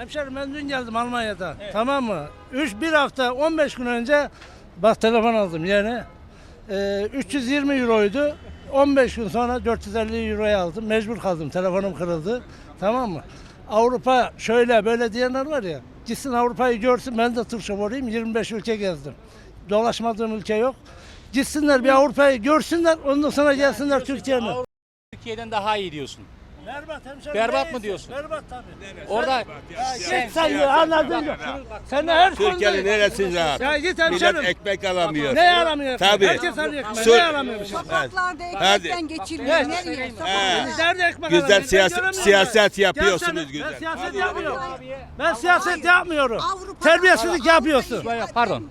Hemşerim ben dün geldim Almanya'dan. Tamam mı? 3 bir hafta 15 gün önce bak telefon aldım yani. Ee, 320 euroydu. 15 gün sonra 450 euroya aldım. Mecbur kaldım. Telefonum kırıldı. Tamam mı? Avrupa şöyle böyle diyenler var ya. Gitsin Avrupa'yı görsün. Ben de tır şoförüyüm. 25 ülke gezdim. Dolaşmadığım ülke yok. Gitsinler bir Avrupa'yı görsünler. Ondan sonra gelsinler Türkiye'ye. Türkiye'den daha iyi diyorsun. Berbat hemşerim. Berbat mı diyorsun? Berbat tabii. Orada Sen, sen ya anladın mı? Sen her Türkiye'nin konuda... neresi rahat? Ya git Millet hemşerim. ekmek alamıyor. Ne aramıyor? Tabii. Herkes arıyor ekmek. Ne aramıyor? Sokaklarda ekmekten geçilmiyor. Evet. Nereye? Nerede ekmek Güzel aramıyor? Ben siyaset- siyaset ben. yapıyorsunuz güzel. Ben siyaset yapmıyorum. Ben siyaset yapmıyorum. Terbiyesizlik yapıyorsun. pardon.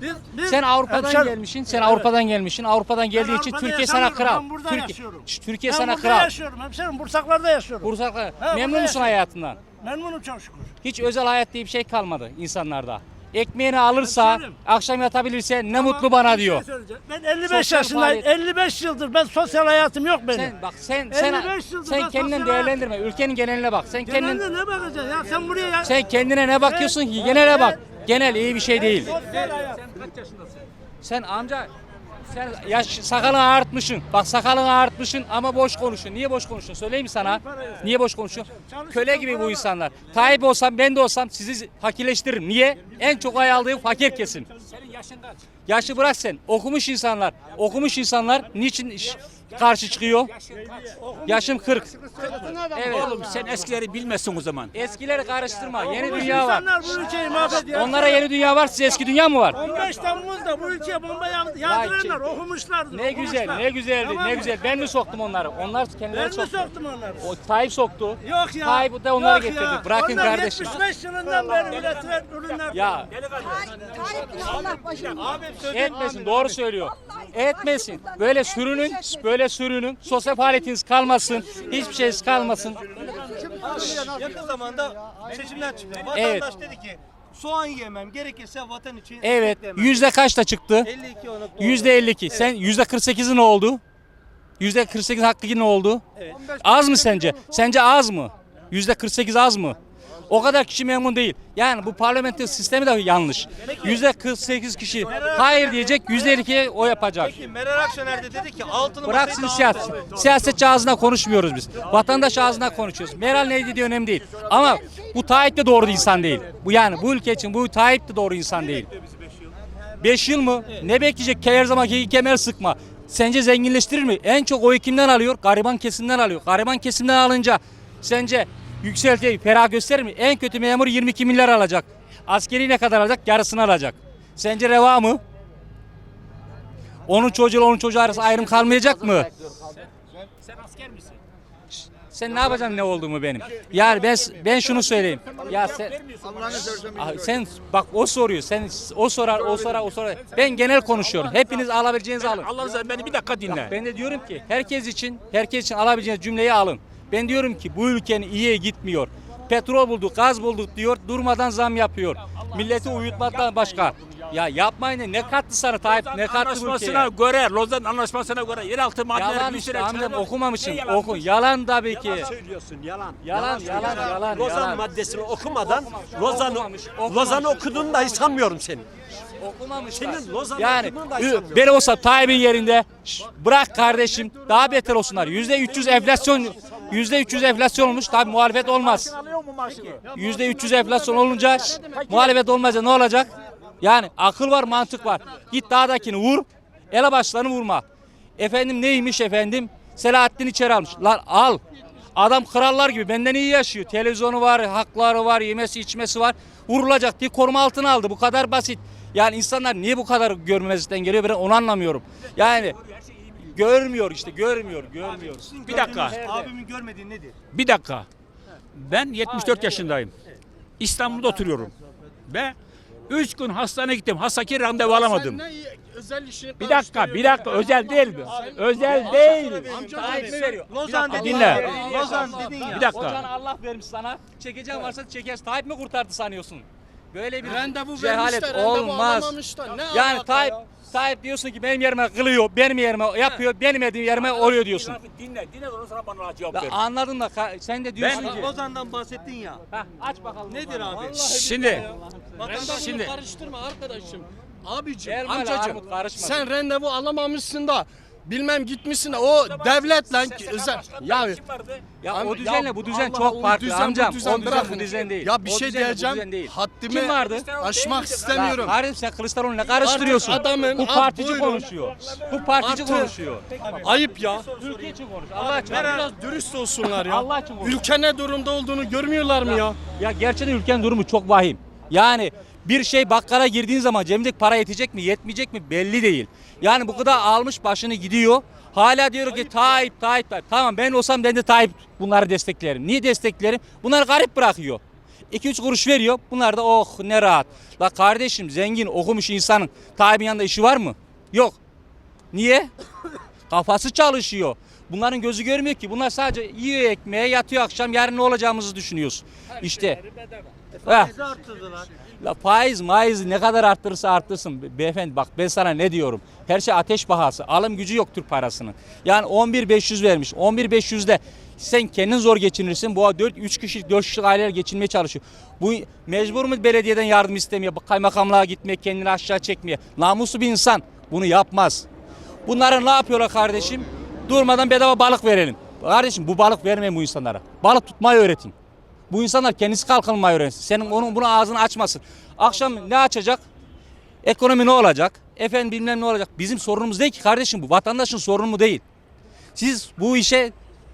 Sen Avrupa'dan gelmişsin. Sen Avrupa'dan gelmişsin. Avrupa'dan geldiği için Türkiye sana kral. Ben burada Türkiye. Şş, Türkiye ben sana burada kral. yaşıyorum hemşerim. Bursaklar'da yaşıyorum. Bursa Memnun musun hayatından? Memnunum çok şükür. Hiç özel hayat diye bir şey kalmadı insanlarda. Ekmeğini alırsa, Hemşerim. akşam yatabilirse ne mutlu bana şey diyor. Ben 55 Sosyal yaşındayım. faaliyet- 55 yıldır ben sosyal hayatım yok benim. Sen bak sen sen 55 yıldır sen ben kendinden sosyal değerlendirme. Ülkenin geneline bak. Sen kendin Genelde ne bakacaksın ya? Sen buraya ya. sen kendine ne bakıyorsun ki? Genele bak. Genel iyi bir şey değil. Sosyal hayat. Sen amca sen yaş sakalını ağartmışsın. Bak sakalını ağartmışsın ama boş konuşuyorsun. Niye boş konuşuyorsun? Söyleyeyim mi sana? Niye boş konuşuyorsun? Köle gibi bu insanlar. Tayyip olsam ben de olsam sizi fakirleştiririm. Niye? En çok ay aldığı fakir kesim. Senin yaşın kaç? Yaşı bırak sen. Okumuş insanlar. Okumuş insanlar niçin iş- karşı çıkıyor? Yaşım 40. Evet. Oğlum sen eskileri bilmezsin o zaman. Eskileri karıştırma. Yeni dünya var. insanlar bu ülkeyi mahvediyor. Onlara yeni dünya var, size eski dünya mı var? 15 Temmuz'da bu ülkeye bomba yağ- yağdıranlar okumuşlardı. Ne güzel, ne güzeldi, ne güzel. Ben mi soktum onları? Onlar kendileri Ben mi soktu. soktum onları? O Tayyip soktu. Yok ya. Tayyip de onları getirdi. ya. Bırakın Onlar kardeşim. 75 yılından beri üretilen ürünler. Ya Tayyip'in Allah başını. etmesin, doğru söylüyor. Etmesin. Böyle sürünün, böyle sürünün. Sosyal faaliyetiniz kalmasın. Hiçbir şeyiniz kalmasın. Yakın zamanda seçimler çıktı. Evet. Vatandaş dedi ki soğan yemem gerekirse vatan için Evet. Yüzde kaçta çıktı? 52 ona Yüzde 52. Sen yüzde 48'i ne oldu? Yüzde 48 hakkı ne oldu? Az mı sence? Sence az mı? Yüzde 48 az mı? O kadar kişi memnun değil. Yani bu parlamenter sistemi de yanlış. Yüzde 48 kişi hayır diyecek, yüzde 52 o yapacak. Peki Meral Akşener de dedi ki altını Bıraksın siyaset. Siyasetçi ağzına konuşmuyoruz biz. Vatandaş ağzına konuşuyoruz. Meral ne dediği önemli değil. Ama bu Tayyip de doğru insan değil. Bu yani bu ülke için bu Tayyip de doğru insan değil. 5 yıl mı? Ne bekleyecek? Her zamanki kemer sıkma. Sence zenginleştirir mi? En çok oyu kimden alıyor? Gariban kesimden alıyor. Gariban kesimden alınca sence yükseltiyor, ferah gösterir mi? En kötü memur 22 milyar alacak. Askeri ne kadar alacak? Yarısını alacak. Sence reva mı? Onun çocuğu onun çocuğu arası ayrım kalmayacak mı? Sen asker misin? Sen ne yapacaksın ne olduğumu benim? Yani ben ben şunu söyleyeyim. Ya sen Ah, sen bak o soruyor. Sen o sorar, o sorar, o sorar. Ben genel konuşuyorum. Hepiniz alabileceğinizi alın. Seversen beni bir dakika dinle. Ben de diyorum ki herkes için herkes için alabileceğiniz cümleyi alın. Ben diyorum ki bu ülkenin iyiye gitmiyor. Petrol bulduk, gaz bulduk diyor. Durmadan zam yapıyor. Milleti uyutmaktan başka. Ya yapmayın ne kattı sana Tayyip? Ne kattı bu Anlaşmasına ülkeye? göre, Lozan anlaşmasına göre yeraltı madenleri Yalan bir işte amcam okumamışsın. Yalan Oku. Yalan tabii ki. Yalan söylüyorsun yalan. Yalan, yalan, yalan, Lozan yalan. maddesini okumadan Okumamış, Lozan'ı okumamış, okumamış. Lozan'ı okuduğunu dahi sanmıyorum senin. Okumamışlar. Senin Lozan'ı yani ben olsa Tayyip'in yerinde şş, bırak kardeşim daha beter olsunlar. Yüzde 300 enflasyon 300 enflasyon olmuş tabi muhalefet olmaz. Alıyor mu maaşını? Yüzde 300 enflasyon olunca muhalefet olmayınca ne olacak? Yani akıl var mantık var. Git dağdakini vur elebaşlarını vurma. Efendim neymiş efendim? Selahattin içeri almış. Lan al. Adam krallar gibi benden iyi yaşıyor. Televizyonu var, hakları var, yemesi içmesi var. Vurulacak diye koruma altına aldı. Bu kadar basit. Yani insanlar niye bu kadar görmezlikten geliyor ben onu anlamıyorum. Yani görmüyor işte görmüyor, görmüyor. Bir dakika. Abimin görmediği nedir? Bir dakika. Ben 74 yaşındayım. İstanbul'da oturuyorum. Ve 3 gün hastaneye gittim. Hastaki randevu alamadım. Bir dakika, bir dakika. Özel değil mi? Özel değil. Tayyip mi veriyor? Lozan dedin dinle. ya. Lozan dedin ya. Bir dakika. Kocan Allah vermiş sana. Çekeceğin varsa çekersin. Tayyip mi kurtardı sanıyorsun? Böyle bir Randevu cehalet vermişler, randevu olmaz. alamamışlar. Ne Yani alaka Tayyip, ya? Tayyip diyorsun ki benim yerime kılıyor, benim yerime yapıyor, benim dediğim yerime oluyor diyorsun. Dinle, dinle ondan sonra bana cevap ver. anladın da ka- sen de diyorsun ki. Ozan'dan bahsettin ya. Heh, aç bakalım. Nedir abi? Şimdi, Randevu Şimdi- karıştırma arkadaşım. Abicim, ile amcacım armut sen randevu alamamışsın da bilmem gitmişsin o devletle özel ya Ya o düzenle ya bu düzen Allah, çok farklı düzen, bu amcam. düzen o düzen bırakın. bu düzen değil. Ya bir O şey diyeceğim. değil. Haddimi Kim vardı? aşmak Ya istemiyorum. sen Kılıçdaroğlu'nu ne karıştırıyorsun? Adamın- bu partici buyurun. konuşuyor. Bu partici konuşuyor. Ayıp ya. Ülke için konuş. Allah için. Biraz dürüst olsunlar ya. Allah için konuş. Ülke ne durumda olduğunu görmüyorlar mı ya? Ya gerçekten ülkenin durumu çok vahim. Yani bir şey bakkala girdiğin zaman cebindeki para yetecek mi yetmeyecek mi belli değil. Yani bu kadar almış başını gidiyor. Hala diyor ki Tayyip Tayyip Tayyip. Tamam ben olsam ben de Tayyip bunları desteklerim. Niye desteklerim? Bunlar garip bırakıyor. 2-3 kuruş veriyor. Bunlar da oh ne rahat. La kardeşim zengin okumuş insanın Tayyip'in yanında işi var mı? Yok. Niye? Kafası çalışıyor. Bunların gözü görmüyor ki. Bunlar sadece yiyor ekmeğe yatıyor akşam yarın ne olacağımızı düşünüyoruz. İşte. Heh. Bizi arttırdılar. La faiz maiz ne kadar arttırırsa arttırsın. Be- Beyefendi bak ben sana ne diyorum. Her şey ateş pahası. Alım gücü yok Türk parasının. Yani 11.500 vermiş. 11.500'de sen kendin zor geçinirsin. Bu 4 3 kişilik 4 kişilik aileler geçinmeye çalışıyor. Bu mecbur mu belediyeden yardım istemeye, kaymakamlığa gitmeye, kendini aşağı çekmeye? Namuslu bir insan bunu yapmaz. Bunlara ne yapıyorlar kardeşim? Durmadan bedava balık verelim. Kardeşim bu balık vermeyin bu insanlara. Balık tutmayı öğretin. Bu insanlar kendisi kalkınmayı öğrensin. Senin onun bunu ağzını açmasın. Akşam ne açacak? Ekonomi ne olacak? Efendim bilmem ne olacak? Bizim sorunumuz değil ki kardeşim bu. Vatandaşın sorunu değil. Siz bu işe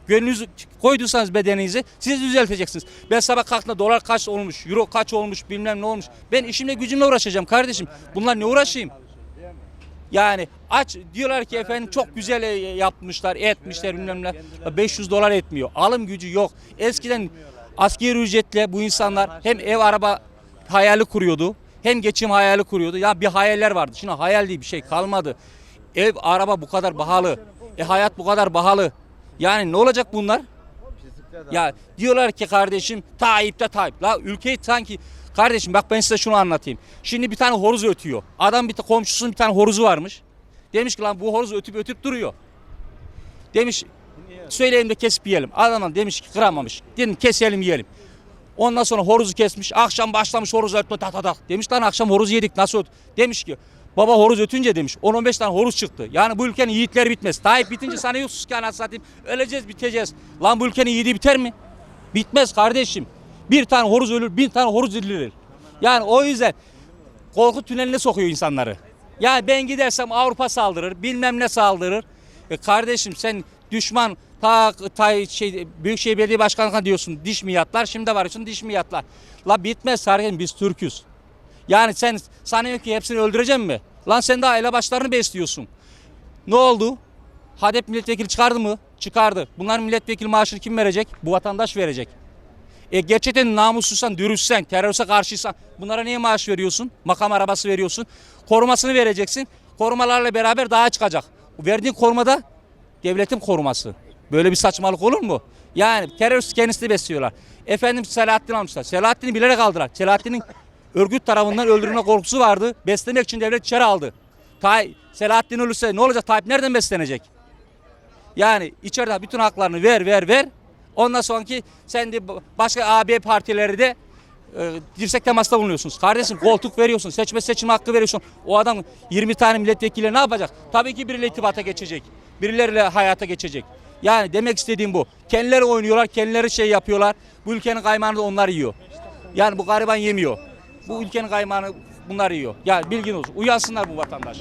gönlünüzü koyduysanız bedeninizi siz düzelteceksiniz. Ben sabah kalktığımda dolar kaç olmuş, euro kaç olmuş, bilmem ne olmuş. Ben işimle gücümle uğraşacağım kardeşim. Bunlar ne uğraşayım? Yani aç diyorlar ki efendim çok güzel e, yapmışlar, etmişler bilmem ne. 500 dolar etmiyor. Alım gücü yok. Eskiden askeri ücretle bu insanlar hem ev araba hayali kuruyordu. Hem geçim hayali kuruyordu. Ya bir hayaller vardı. Şimdi hayal diye bir şey kalmadı. Ev, araba bu kadar pahalı. E hayat bu kadar pahalı. Yani ne olacak bunlar? Ya diyorlar ki kardeşim Tayyip de Tayyip. La ülkeyi sanki kardeşim bak ben size şunu anlatayım. Şimdi bir tane horoz ötüyor. Adam bir komşusunun bir tane horozu varmış. Demiş ki lan bu horoz ötüp ötüp duruyor. Demiş söyleyelim de kesip yiyelim. Adam demiş ki kıramamış. Dedim keselim yiyelim. Ondan sonra horozu kesmiş. Akşam başlamış horoz ötme ta ta ta. Demiş lan akşam horoz yedik nasıl öt? Demiş ki baba horoz ötünce demiş 10-15 tane horoz çıktı. Yani bu ülkenin yiğitleri bitmez. Tayyip bitince sanıyorsunuz ki anasını satayım. Öleceğiz biteceğiz. Lan bu ülkenin yiğidi biter mi? Bitmez kardeşim. Bir tane horoz ölür, bin tane horoz dirilir. Yani o yüzden korku tüneline sokuyor insanları. Yani ben gidersem Avrupa saldırır, bilmem ne saldırır. E kardeşim sen düşman ta, ta şey Büyükşehir Belediye Başkanı'na diyorsun diş mi yatlar, şimdi de varıyorsun diş mi yatlar. La bitmez kardeşim biz Türk'üz. Yani sen sanıyor ki hepsini öldüreceğim mi? Lan sen daha elebaşlarını besliyorsun. Ne oldu? HADEP milletvekili çıkardı mı? Çıkardı. Bunların milletvekili maaşını kim verecek? Bu vatandaş verecek. E gerçekten namussuzsan, dürüstsen, teröriste karşıysan bunlara niye maaş veriyorsun? Makam arabası veriyorsun. Korumasını vereceksin. Korumalarla beraber daha çıkacak. Verdiğin korumada devletin koruması. Böyle bir saçmalık olur mu? Yani terörist kendisi besliyorlar. Efendim Selahattin almışlar. Selahattin'i bilerek aldılar. Selahattin'in örgüt tarafından öldürülme korkusu vardı. Beslemek için devlet içeri aldı. Tay Selahattin ölürse ne olacak? Tayyip nereden beslenecek? Yani içeride bütün haklarını ver ver ver. Ondan sonraki sen de başka AB partileri de e, dirsek temasta bulunuyorsunuz. Kardeşim koltuk veriyorsun, seçme seçim hakkı veriyorsun. O adam 20 tane milletvekili ne yapacak? Tabii ki biriyle itibata geçecek. Birileriyle hayata geçecek. Yani demek istediğim bu. Kendileri oynuyorlar, kendileri şey yapıyorlar. Bu ülkenin kaymağını da onlar yiyor. Yani bu gariban yemiyor. Bu ülkenin kaymağını bunlar yiyor. Yani bilgin olsun. Uyansınlar bu vatandaş.